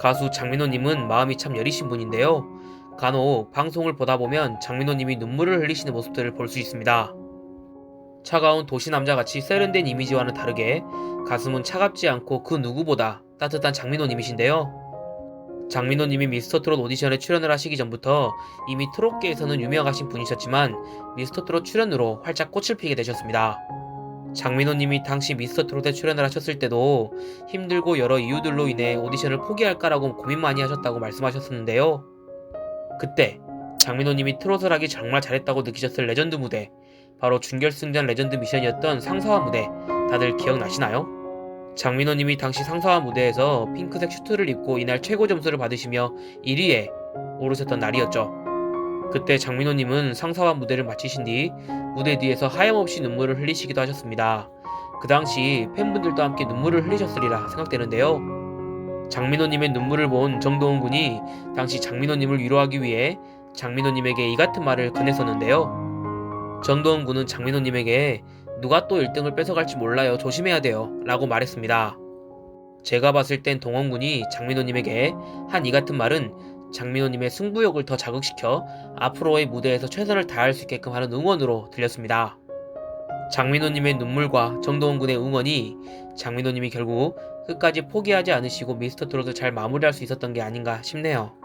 가수 장민호님은 마음이 참 여리신 분인데요. 간혹 방송을 보다 보면 장민호님이 눈물을 흘리시는 모습들을 볼 수 있습니다. 차가운 도시 남자같이 세련된 이미지와는 다르게 가슴은 차갑지 않고 그 누구보다 따뜻한 장민호님이신데요. 장민호님이 미스터트롯 오디션에 출연을 하시기 전부터 이미 트롯계에서는 유명하신 분이셨지만 미스터트롯 출연으로 활짝 꽃을 피게 되셨습니다. 장민호님이 당시 미스터 트롯에 출연을 하셨을 때도 힘들고 여러 이유들로 인해 오디션을 포기할까라고 고민 많이 하셨다고 말씀하셨었는데요. 그때 장민호님이 트롯을 하기 정말 잘했다고 느끼셨을 레전드 무대 바로 준결승전 레전드 미션이었던 상사화 무대 다들 기억나시나요? 장민호님이 당시 상사화 무대에서 핑크색 슈트를 입고 이날 최고 점수를 받으시며 1위에 오르셨던 날이었죠. 그때 장민호님은 상사화 무대를 마치신 뒤 무대 뒤에서 하염없이 눈물을 흘리시기도 하셨습니다. 그 당시 팬분들도 함께 눈물을 흘리셨으리라 생각되는데요. 장민호님의 눈물을 본 정도훈 군이 당시 장민호님을 위로하기 위해 장민호님에게 이 같은 말을 건넸었는데요. 정도훈 군은 장민호님에게 누가 또 1등을 뺏어갈지 몰라요. 조심해야 돼요. 라고 말했습니다. 제가 봤을 땐 동원 군이 장민호님에게 한 이 같은 말은 장민호님의 승부욕을 더 자극시켜 앞으로의 무대에서 최선을 다할 수 있게끔 하는 응원으로 들렸습니다. 장민호님의 눈물과 정도훈 군의 응원이 장민호님이 결국 끝까지 포기하지 않으시고 미스터 트롯을 잘 마무리할 수 있었던 게 아닌가 싶네요.